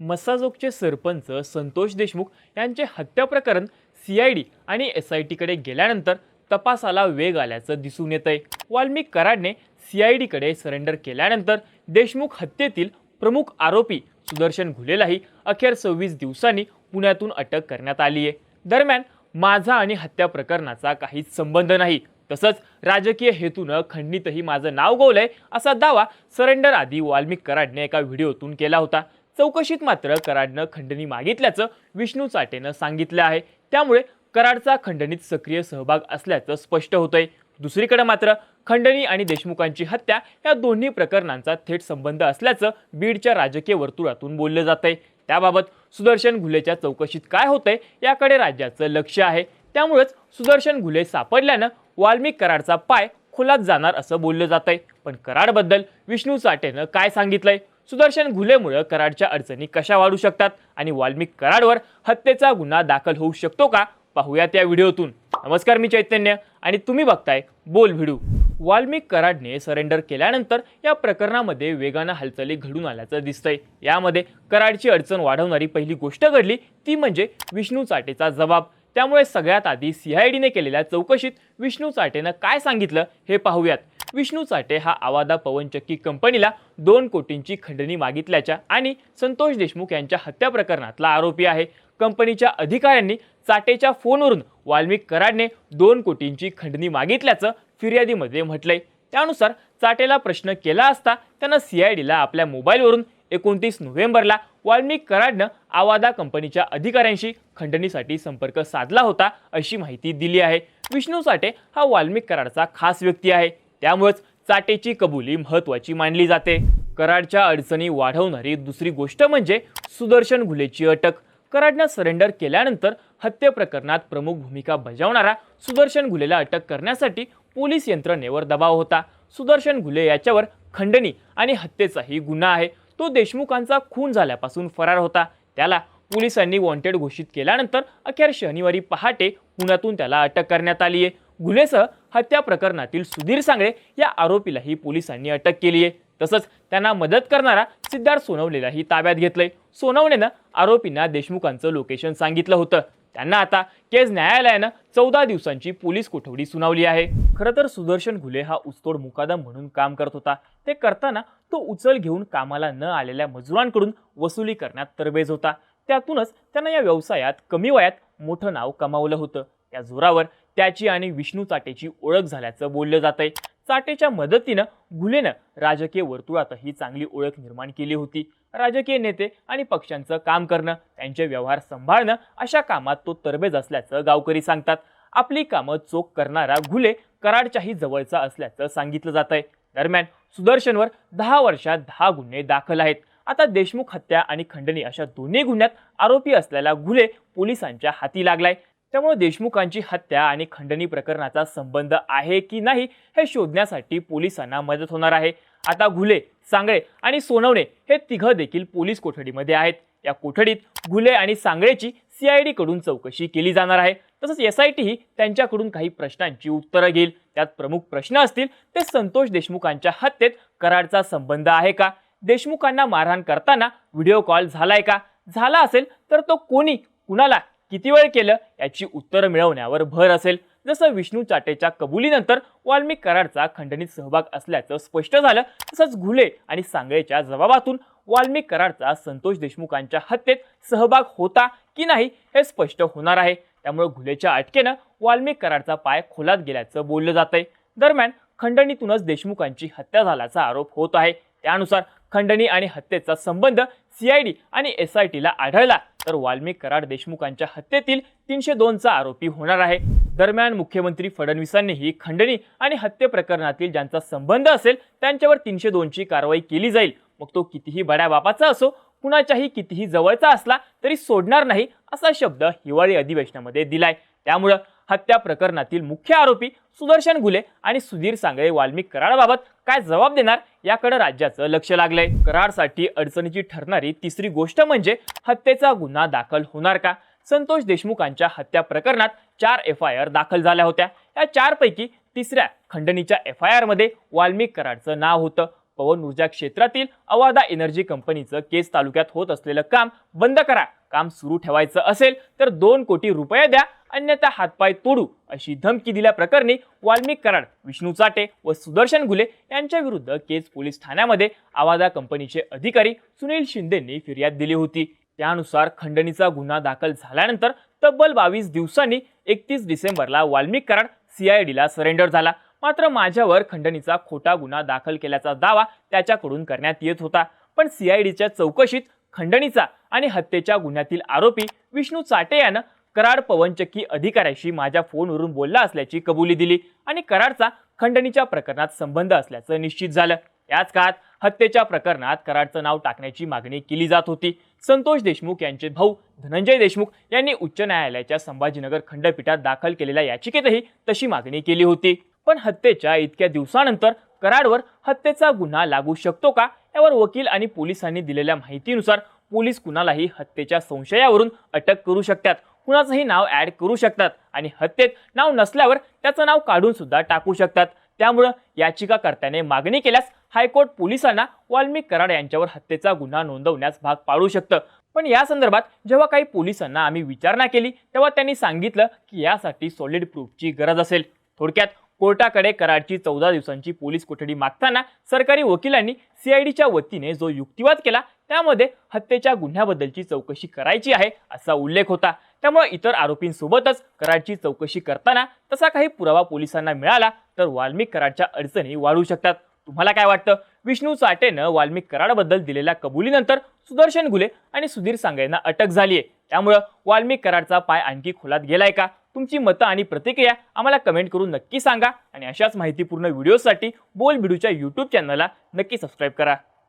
मसाजोगचे सरपंच संतोष देशमुख यांचे हत्या प्रकरण सी आय डी आणि एस आय टीकडे गेल्यानंतर तपासाला वेग आल्याचं दिसून येत आहे वाल्मिक कराडने सी आय डीकडे सरेंडर केल्यानंतर देशमुख हत्येतील प्रमुख आरोपी सुदर्शन घुलेलाही अखेर सव्वीस दिवसांनी पुण्यातून अटक करण्यात आली आहे दरम्यान माझा आणि हत्या प्रकरणाचा काहीच संबंध नाही. तसंच राजकीय हेतूनं खंडणीतही माझं नाव गवलंय असा दावा सरेंडर आधी वाल्मिक कराडने एका व्हिडिओतून केला होता. चौकशीत मात्र कराडनं खंडणी मागितल्याचं विष्णू चाटेनं सांगितलं आहे. त्यामुळे कराडचा खंडणीत सक्रिय सहभाग असल्याचं स्पष्ट होतंय. दुसरीकडे मात्र खंडणी आणि देशमुखांची हत्या या दोन्ही प्रकरणांचा थेट संबंध असल्याचं बीडच्या राजकीय वर्तुळातून बोललं जातंय. त्याबाबत सुदर्शन घुलेच्या चौकशीत काय होतंय याकडे राज्याचं लक्ष आहे. त्यामुळेच सुदर्शन घुले सापडल्यानं वाल्मिक कराडचा पाय खोलात जाणार असं बोललं जातंय. पण कराडबद्दल विष्णू चाटेनं काय सांगितलंय? सुदर्शन घुलेमुळे कराडच्या अडचणी कशा वाढू शकतात आणि वाल्मिक कराडवर हत्येचा गुन्हा दाखल होऊ शकतो का? पाहूयात या व्हिडिओतून. नमस्कार मी चैतन्य आणि तुम्ही बघताय बोल व्हिडिओ वाल्मिक कराडने सरेंडर केल्यानंतर या प्रकरणामध्ये वेगानं हालचाली घडून आल्याचं दिसतंय. यामध्ये कराडची अडचण वाढवणारी पहिली गोष्ट घडली ती म्हणजे विष्णू चाटेचा जबाब. त्यामुळे सगळ्यात आधी सीआयडीने केलेल्या चौकशीत विष्णू चाटेनं काय सांगितलं हे पाहूयात. विष्णू चाटे हा आवादा पवनचक्की कंपनीला दोन कोटींची खंडणी मागितल्याच्या आणि संतोष देशमुख यांच्या हत्या प्रकरणातला आरोपी आहे. कंपनीच्या अधिकाऱ्यांनी चाटेच्या फोनवरून वाल्मिक कराडने दोन कोटींची खंडणी मागितल्याचं फिर्यादीमध्ये म्हटलंय. त्यानुसार चाटेला प्रश्न केला असता त्यानं सीआयडीला आपल्या मोबाईलवरून एकोणतीस नोव्हेंबरला वाल्मिक कराडनं आवादा कंपनीच्या अधिकाऱ्यांशी खंडणीसाठी संपर्क साधला होता अशी माहिती दिली आहे. विष्णू चाटे हा वाल्मिक कराडचा खास व्यक्ती आहे. त्यामुळेच चाटेची कबुली महत्वाची मानली जाते. कराडच्या अडचणी वाढवणारी दुसरी गोष्ट म्हणजे सुदर्शन घुलेची अटक. कराडनं सरेंडर केल्यानंतर हत्ये प्रकरणात प्रमुख भूमिका बजावणारा सुदर्शन घुलेला अटक करण्यासाठी पोलीस यंत्रणेवर दबाव होता. सुदर्शन घुले याच्यावर खंडणी आणि हत्येचाही गुन्हा आहे. तो देशमुखांचा खून झाल्यापासून फरार होता. त्याला पोलिसांनी वॉन्टेड घोषित केल्यानंतर अखेर शनिवारी पहाटे पुण्यातून त्याला अटक करण्यात आली आहे गुन्हेसह हत्या प्रकरणातील सुधीर सांगळे या आरोपीलाही पोलिसांनी अटक केली आहे. तसंच त्यांना मदत करणारा सिद्धार्थ सोनवणेलाही ताब्यात घेतलंय. सोनवणेनं आरोपींना देशमुखांचं लोकेशन सांगितलं होतं. त्यांना आता केस न्यायालयानं चौदा दिवसांची पोलीस कोठडी सुनावली आहे. खरं तर सुदर्शन घुले हा उस्तोड मुकादम म्हणून काम करत होता. ते करताना तो उचल घेऊन कामाला न आलेल्या मजुरांकडून वसुली करण्यात तरबेज होता. त्यातूनच त्यांना या व्यवसायात कमी वयात मोठं नाव कमावलं होतं. त्या जोरावर त्याची आणि विष्णू चाटेची ओळख झाल्याचं बोललं जातंय. चाटेच्या मदतीनं घुलेनं राजकीय वर्तुळातही चांगली ओळख निर्माण केली होती. राजकीय नेते आणि पक्षांचं काम करणं त्यांचे व्यवहार सांभाळणं अशा कामात तो तरबेज असल्याचं गावकरी सांगतात. आपली कामं चोख करणारा घुले कराडच्याही जवळचा असल्याचं सांगितलं जात आहे दरम्यान सुदर्शनवर दहा वर्षात दहा गुन्हे दाखल आहेत. आता देशमुख हत्या आणि खंडणी अशा दोन्ही गुन्ह्यात आरोपी असलेला घुले पोलिसांच्या हाती लागलाय. त्यामुळे देशमुखांची हत्या आणि खंडणी प्रकरणाचा संबंध आहे की नाही हे शोधण्यासाठी पोलिसांना मदत होणार आहे. आता घुले सांगळे आणि सोनवणे हे तिघं देखील पोलीस कोठडीमध्ये आहेत. या कोठडीत घुले आणि सांगळेची सीआयडी कडून चौकशी केली जाणार आहे. तसंच एस आय टी ही त्यांच्याकडून काही प्रश्नांची उत्तरं घेईल. त्यात प्रमुख प्रश्न असतील ते संतोष देशमुखांच्या हत्येत कराडचा संबंध आहे का? देशमुखांना मारहाण करताना व्हिडिओ कॉल झालाय का? झाला असेल तर तो कोणी कुणाला किती वेळ केलं याची उत्तरं मिळवण्यावर भर असेल. जसं विष्णू चाटेच्या कबुलीनंतर वाल्मिक कराडचा खंडणीत सहभाग असल्याचं स्पष्ट झालं तसंच घुले आणि सांगळेच्या जबाबातून वाल्मिक कराडचा संतोष देशमुखांच्या हत्येत सहभाग होता की नाही हे स्पष्ट होणार आहे. त्यामुळे घुलेच्या अटकेनं वाल्मिक कराडचा पाय खोलात गेल्याचं बोललं जातंय. दरम्यान खंडणीतूनच देशमुखांची हत्या झाल्याचा आरोप होत आहे. त्यानुसार खंडणी आणि हत्येचा संबंध सीआयडी आणि एस आय टीला आढळला. तर वाल्मिक कराड देशमुखांच्या हत्येतील तीनशे दोनचा आरोपी होणार आहे. दरम्यान मुख्यमंत्री फडणवीसांनीही खंडणी आणि हत्ये प्रकरणातील ज्यांचा संबंध असेल त्यांच्यावर तीनशे दोनची कारवाई केली जाईल. मग तो कितीही बड्या बापाचा असो कुणाच्याही कितीही जवळचा असला तरी सोडणार नाही असा शब्द हिवाळी अधिवेशनामध्ये दिलाय. त्यामुळं हत्या प्रकरणातील मुख्य आरोपी सुदर्शन गुले आणि सुधीर सांगळे वाल्मिक कराडबाबत काय जबाब देणार याकडे राज्याचं लक्ष लागलंय. कराडसाठी अडचणीची ठरणारी तिसरी गोष्ट म्हणजे हत्येचा गुन्हा दाखल होणार का? संतोष देशमुखांच्या हत्या प्रकरणात चार एफ आय आर दाखल झाल्या होत्या. या चारपैकी तिसऱ्या खंडणीच्या एफ आय आरमध्ये वाल्मिक कराडचं नाव होतं. पवन ऊर्जा क्षेत्रातील अवादा एनर्जी कंपनीचं केस तालुक्यात होत असलेलं काम बंद करा. काम सुरू ठेवायचं असेल तर दोन कोटी रुपये द्या. अन्यथा हातपाय तोडू अशी धमकी दिल्याप्रकरणी वाल्मिक कराड विष्णू चाटे व सुदर्शन गुले यांच्या विरुद्ध केज पोलीस ठाण्यामध्ये आवादा कंपनीचे अधिकारी सुनील शिंदेंनी फिर्याद दिली होती. त्यानुसार खंडणीचा गुन्हा दाखल झाल्यानंतर तब्बल बावीस दिवसांनी एकतीस डिसेंबरला वाल्मिक कराड सीआयडीला सरेंडर झाला. मात्र माझ्यावर खंडणीचा खोटा गुन्हा दाखल केल्याचा दावा त्याच्याकडून करण्यात येत होता. पण सीआयडीच्या चौकशीत खंडणीचा आणि हत्येच्या गुन्ह्यातील आरोपी विष्णू चाटे यानं कराड पवनचक्की अधिकाऱ्याशी माझ्या फोनवरून बोलला असल्याची कबुली दिली आणि कराडचा खंडणीच्या प्रकरणात संबंध असल्याचं निश्चित झालं. याच काळात हत्येच्या प्रकरणात कराडचं नाव टाकण्याची मागणी केली जात होती. संतोष देशमुख यांचे भाऊ धनंजय देशमुख यांनी उच्च न्यायालयाच्या संभाजीनगर खंडपीठात दाखल केलेल्या याचिकेतही तशी मागणी केली होती. पण हत्येच्या इतक्या दिवसानंतर कराडवर हत्येचा गुन्हा लागू शकतो का? यावर वकील आणि पोलिसांनी दिलेल्या माहितीनुसार पोलीस कुणालाही हत्येच्या संशयावरून अटक करू शकतात. कुणाचंही नाव ॲड करू शकतात आणि हत्येत नाव नसल्यावर त्याचं नाव काढून सुद्धा टाकू शकतात. त्यामुळं याचिकाकर्त्याने मागणी केल्यास हायकोर्ट पोलिसांना वाल्मिक कराड यांच्यावर हत्येचा गुन्हा नोंदवण्यास भाग पाडू शकतं. पण या संदर्भात जेव्हा काही पोलिसांना आम्ही विचारणा केली तेव्हा त्यांनी सांगितलं की यासाठी सॉलिड प्रूफची गरज असेल. थोडक्यात कोर्टाकडे कराडची चौदा दिवसांची पोलीस कोठडी मागताना सरकारी वकिलांनी सीआयडीच्या वतीने जो युक्तिवाद केला त्यामध्ये हत्येच्या गुन्ह्याबद्दलची चौकशी करायची आहे असा उल्लेख होता. त्यामुळे इतर आरोपींसोबतच कराडची चौकशी करताना तसा काही पुरावा पोलिसांना मिळाला तर वाल्मिक कराडच्या अडचणी वाढू शकतात. तुम्हाला काय वाटतं? विष्णू चाटेनं वाल्मिक कराडबद्दल दिलेल्या कबुलीनंतर सुदर्शन गुले आणि सुधीर सांगेंना अटक झाली आहे त्यामुळं वाल्मिक कराडचा पाय आणखी खोलात गेलाय का? तुमची मतं आणि प्रतिक्रिया आम्हाला कमेंट करून नक्की सांगा आणि अशाच माहितीपूर्ण व्हिडिओसाठी बोल बिडूच्या यूट्यूब चॅनलला नक्की सबस्क्राईब करा.